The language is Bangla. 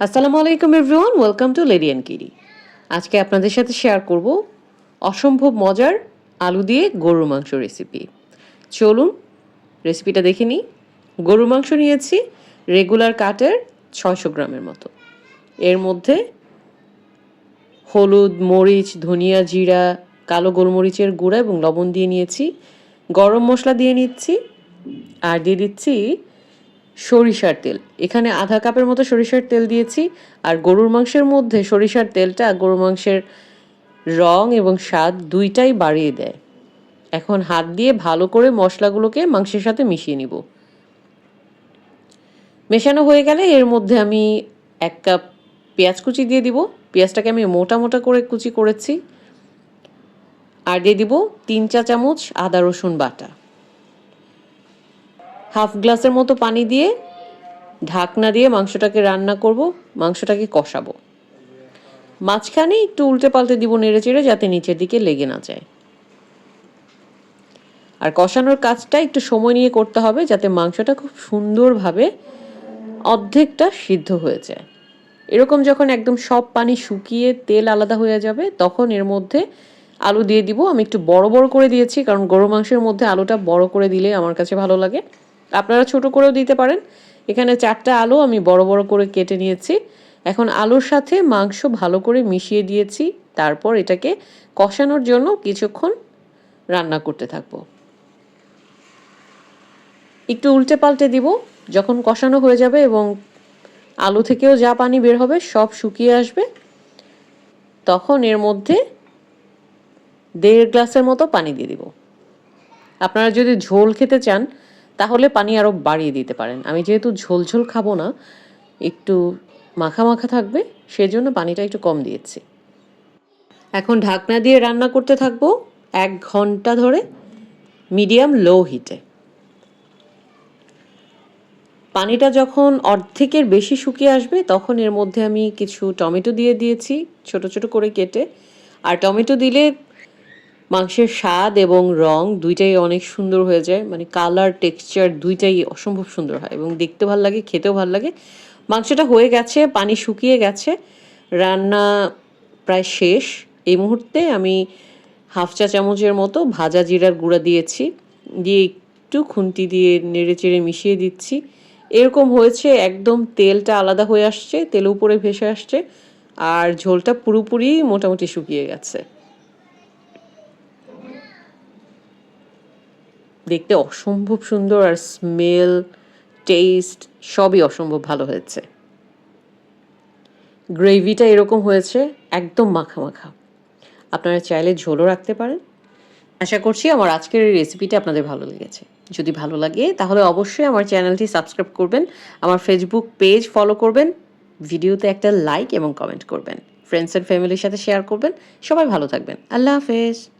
আসসালামু আলাইকুম everyone welcome to lady and কিরি আজকে আপনাদের সাথে শেয়ার করব অসম্ভব মজার আলু দিয়ে গরুর মাংস রেসিপি চলুন রেসিপিটা দেখে নিই। গরুর মাংস নিয়েছি রেগুলার কাটের ছয়শো গ্রামের মতো। এর মধ্যে হলুদ, মরিচ, ধনিয়া, জিরা, কালো গোলমরিচের গুঁড়া এবং লবণ দিয়ে নিয়েছি। গরম মশলা দিয়ে নিচ্ছি। আর দিয়ে দিচ্ছি সরিষার তেল। এখানে আধা কাপের মতো সরিষার তেল দিয়েছি আর গরুর মাংসের মধ্যে সরিষার তেলটা গরুর মাংসের রং এবং স্বাদ দুইটাই বাড়িয়ে দেয়। এখন হাত দিয়ে ভালো করে মশলাগুলোকে মাংসের সাথে মিশিয়ে নিব। মেশানো হয়ে গেলে এর মধ্যে আমি এক কাপ পেঁয়াজ কুচি দিয়ে দিব। পেঁয়াজটাকে আমি মোটা মোটা করে কুচি করেছি। আর দিয়ে দিব তিন চা চামচ আদা রসুন বাটা। হাফ গ্লাসের মতো পানি দিয়ে ঢাকনা দিয়ে মাংসটাকে রান্না করব, মাংসটাকে কষাবো। মাঝখানে একটু উল্টে পাল্টে দিব নেড়ে চেড়ে যাতে নিচের দিকে লেগে না যায়। আর কষানোর কাজটা একটু সময় নিয়ে করতে হবে যাতে মাংসটা খুব সুন্দরভাবে অর্ধেকটা সিদ্ধ হয়ে যায়। এরকম যখন একদম সব পানি শুকিয়ে তেল আলাদা হয়ে যাবে, তখন এর মধ্যে আলু দিয়ে দিব। আমি একটু বড় বড় করে দিয়েছি, কারণ গরু মাংসের মধ্যে আলুটা বড় করে দিলে আমার কাছে ভালো লাগে। আপনারা ছোট করেও দিতে পারেন। এখানে চারটা আলু আমি বড় বড় করে কেটে নিয়েছি। এখন আলুর সাথে মাংস ভালো করে মিশিয়ে দিয়েছি। তারপর এটাকে কষানোর জন্য কিছুক্ষণ রান্না করতে থাকব। একটু উল্টে পাল্টে দিব। যখন কষানো হয়ে যাবে এবং আলু থেকেও যা পানি বের হবে সব শুকিয়ে আসবে, তখন এর মধ্যে দেড় গ্লাসের মতো পানি দিয়ে দিব। আপনারা যদি ঝোল খেতে চান তাহলে পানি আরও বাড়িয়ে দিতে পারেন। আমি যেহেতু ঝোল ঝোল খাব না, একটু মাখা মাখা থাকবে, সেজন্য পানিটা একটু কম দিয়েছি। এখন ঢাকনা দিয়ে রান্না করতে থাকব এক ঘণ্টা ধরে, মিডিয়াম লো হিটে। পানিটা যখন অর্ধেকের বেশি শুকিয়ে আসবে, তখন এর মধ্যে আমি কিছু টমেটো দিয়ে দিয়েছি, ছোট ছোট করে কেটে। আর টমেটো দিলে মাংসের স্বাদ এবং রং দুইটাই অনেক সুন্দর হয়ে যায়। মানে কালার টেক্সচার দুইটাই অসম্ভব সুন্দর হয় এবং দেখতে ভালো লাগে, খেতেও ভালো লাগে। মাংসটা হয়ে গেছে, পানি শুকিয়ে গেছে। রান্না প্রায় শেষ। এই মুহূর্তে আমি হাফ চা চামচের মতো ভাজা জিরার গুঁড়া দিয়েছি। দিয়ে একটু খুন্তি দিয়ে নেড়ে চেড়ে মিশিয়ে দিচ্ছি। এরকম হয়েছে, একদম তেলটা আলাদা হয়ে আসছে তেল উপরে ভেসে আসছে। আর ঝোলটা পুরোপুরি মোটামুটি শুকিয়ে গেছে। দেখতে অসম্ভব সুন্দর আর স্মেল টেস্ট সবই অসম্ভব ভালো হয়েছে। গ্রেভিটা এরকম হয়েছে, একদম মাখা মাখা। আপনারা চাইলে ঝোলও রাখতে পারেন। আশা করছি আমার আজকের এই রেসিপিটা আপনাদের ভালো লেগেছে। যদি ভালো লাগে, তাহলে অবশ্যই আমার চ্যানেলটি সাবস্ক্রাইব করবেন, আমার ফেসবুক পেজ ফলো করবেন ভিডিওতে একটা লাইক এবং কমেন্ট করবেন। ফ্রেন্ডস অ্যান্ড ফ্যামিলির সাথে শেয়ার করবেন। সবাই ভালো থাকবেন। আল্লাহ হাফেজ।